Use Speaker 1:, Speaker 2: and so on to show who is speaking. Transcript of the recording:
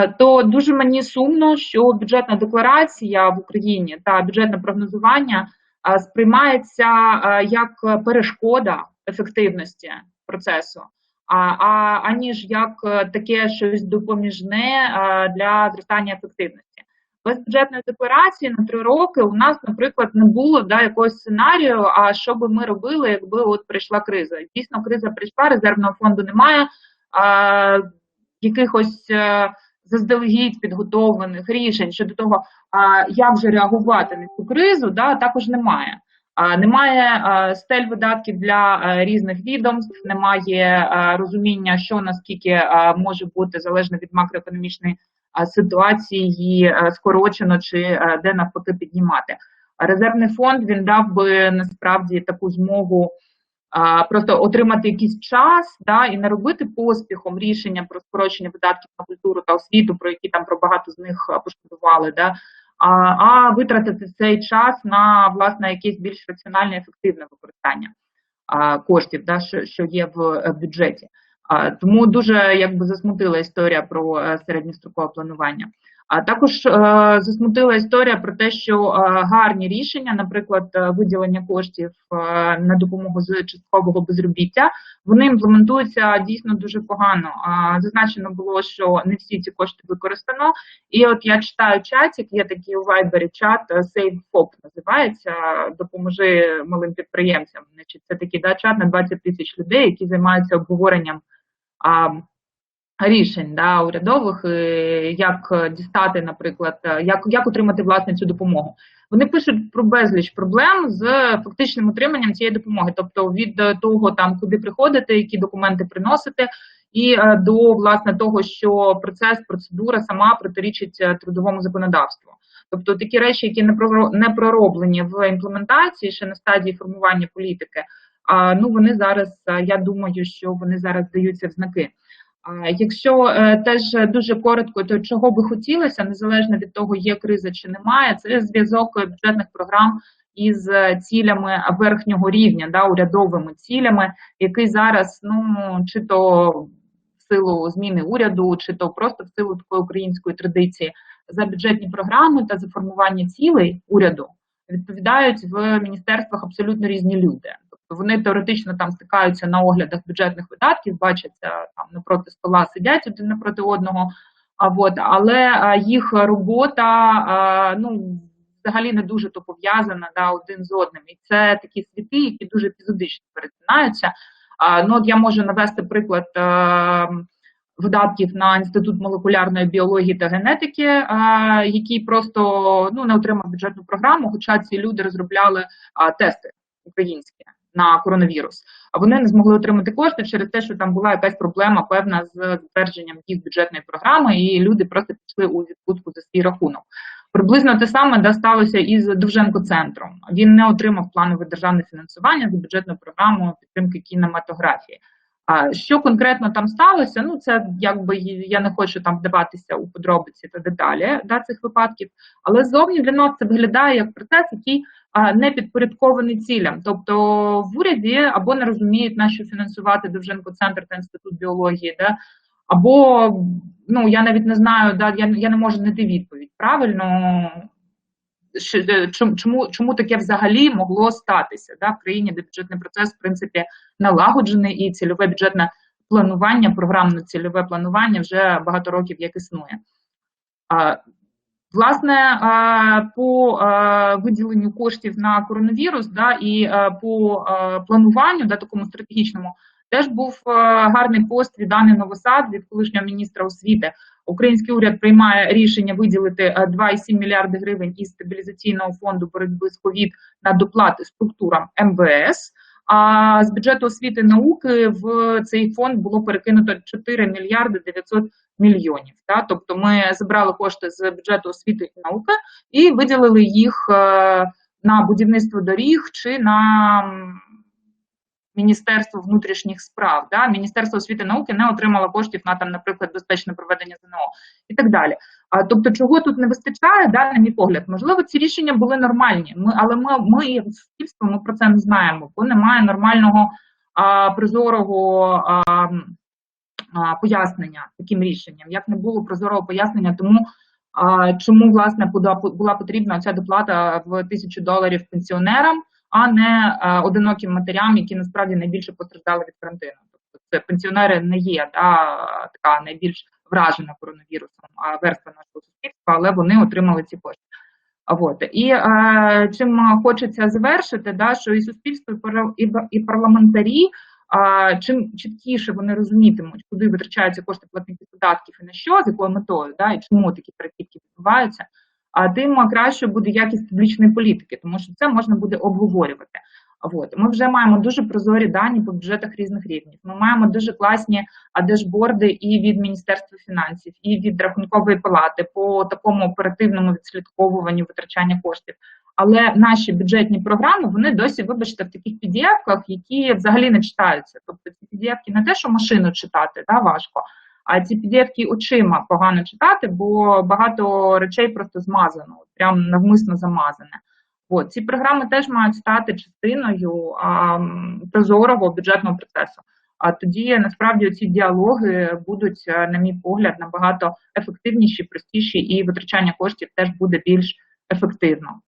Speaker 1: Е, то дуже мені сумно, що бюджетна декларація в Україні та бюджетне прогнозування е, сприймається е, як перешкода ефективності процесу, а, а аніж як таке щось допоміжне для зростання ефективності. Без бюджетної декларації на три роки у нас, наприклад, не було да, якогось сценарію, а що би ми робили, якби от прийшла криза. Дійсно, криза прийшла, резервного фонду немає, а, якихось заздалегідь підготовлених рішень щодо того, як же реагувати на цю кризу, да, також немає. Немає стель видатків для різних відомств, немає розуміння, що наскільки може бути залежно від макроекономічної ситуації скорочено чи де навпаки піднімати. Резервний фонд він дав би насправді таку змогу просто отримати якийсь час да, і не робити поспіхом рішення про скорочення видатків на культуру та освіту, про які там про багато з них пошкодували, да, а а витратити цей час на власне якесь більш раціональне ефективне використання а, коштів, да, що, що є в, в бюджеті. Тому дуже якби засмутила історія про е, середньострокове планування. А також е, засмутила історія про те, що е, гарні рішення, наприклад, виділення коштів на допомогу з часткового безробіття, вони імплементуються дійсно дуже погано. Зазначено було, що не всі ці кошти використано. І от я читаю чатик, є такий у Viber чат SaveFop називається Допоможи малим підприємцям. Значить, це такий да, чат на 20 тисяч людей, які займаються обговоренням рішень да, урядових, як дістати, наприклад, як як отримати власне цю допомогу. Вони пишуть про безліч проблем з фактичним отриманням цієї допомоги, тобто від того, там куди приходити, які документи приносити, і е, до власне того, що процес, процедура сама протирічить е, трудовому законодавству. Тобто такі речі, які не пророблені в імплементації ще на стадії формування політики, ну вони зараз, е, я думаю, що вони зараз даються в знаки. Якщо е, теж дуже коротко, то чого би хотілося, незалежно від того, є криза чи немає, це зв'язок бюджетних програм із цілями верхнього рівня, да, урядовими цілями, який зараз, ну чи то в силу зміни уряду, чи то просто в силу такої української традиції, за бюджетні програми та за формування цілей уряду відповідають в міністерствах абсолютно різні люди. Вони теоретично там стикаються на оглядах бюджетних видатків, бачаться там напроти стола, сидять один напроти одного. А от але їх робота ну взагалі не дуже то пов'язана да, один з одним. І це такі світи, які дуже епізодично перетинаються. Ну от я можу навести приклад видатків на інститут молекулярної біології та генетики, який просто ну не отримав бюджетну програму, хоча ці люди розробляли тести українські на коронавірус. А вони не змогли отримати кошти через те, що там була якась проблема певна з затвердженням їх бюджетної програми, і люди просто пішли у відпустку за свій рахунок. Приблизно те саме да, сталося із Довженко центром. Він не отримав планове державне фінансування за бюджетну програму підтримки кінематографії. А що конкретно там сталося? Ну це якби я не хочу там вдаватися у подробиці та деталі да, цих випадків, але зовні для нас це виглядає як процес, який а, не підпорядкований цілям. Тобто в уряді або не розуміють, на що фінансувати Довженко центр та інститут біології, да, або ну я навіть не знаю, да, я я не можу знайти відповідь. Правильно чому чому таке взагалі могло статися да, в країні, де бюджетний процес в принципі налагоджений і цільове бюджетне планування, програмне цільове планування вже багато років як існує. А, Власне, по виділенню коштів на коронавірус, да, і по плануванню, да, такому стратегічному, теж був гарний пост від Анни Новосад від колишнього міністра освіти. Український уряд приймає рішення виділити 2,7 е, мільярди гривень із стабілізаційного фонду боротьби з ковід на доплати структурам МВС. А з бюджету освіти і науки в цей фонд було перекинуто 4 мільярди 900 мільйонів. Та? Тобто ми забрали кошти з бюджету освіти і науки і виділили їх е, на будівництво доріг чи на Міністерство внутрішніх справ, да, Міністерство освіти і науки не отримало коштів на там, наприклад, безпечне проведення ЗНО і так далі. А тобто, чого тут не вистачає, да, на мій погляд, можливо, ці рішення були нормальні. Ми, але ми, ми як суспільство, ми про це не знаємо, бо немає нормального а, прозорого а, а, пояснення таким рішенням, як не було прозорого пояснення тому, чому власне була потрібна ця доплата в тисячу доларів пенсіонерам, а не одиноким матерям, які насправді найбільше постраждали від карантину. Тобто це пенсіонери не є да, така найбільш вражена коронавірусом верства нашого суспільства, але вони отримали ці кошти. От і е, чим хочеться завершити, да, що і суспільство, і, і, парламентарі, а, чим чіткіше вони розумітимуть, куди витрачаються кошти платників податків і на що, з якою метою, да, і чому такі перекидки відбуваються, а тим краще буде якість публічної політики, тому що це можна буде обговорювати. От. Ми вже маємо дуже прозорі дані по бюджетах різних рівнів. Ми маємо дуже класні дешборди і від Міністерства фінансів, і від Рахункової палати по такому оперативному відслідковуванню витрачання коштів. Але наші бюджетні програми вони досі, вибачте, в таких PDF-ках, які взагалі не читаються. Тобто ці PDF-ки не те, що машину читати, да, важко, а ці PDF-ки очима погано читати, бо багато речей просто змазано, прям навмисно замазане. От, ці програми теж мають стати частиною а, прозорого бюджетного процесу. А тоді насправді ці діалоги будуть, е, на мій погляд, набагато ефективніші, простіші, і витрачання коштів теж буде більш ефективно.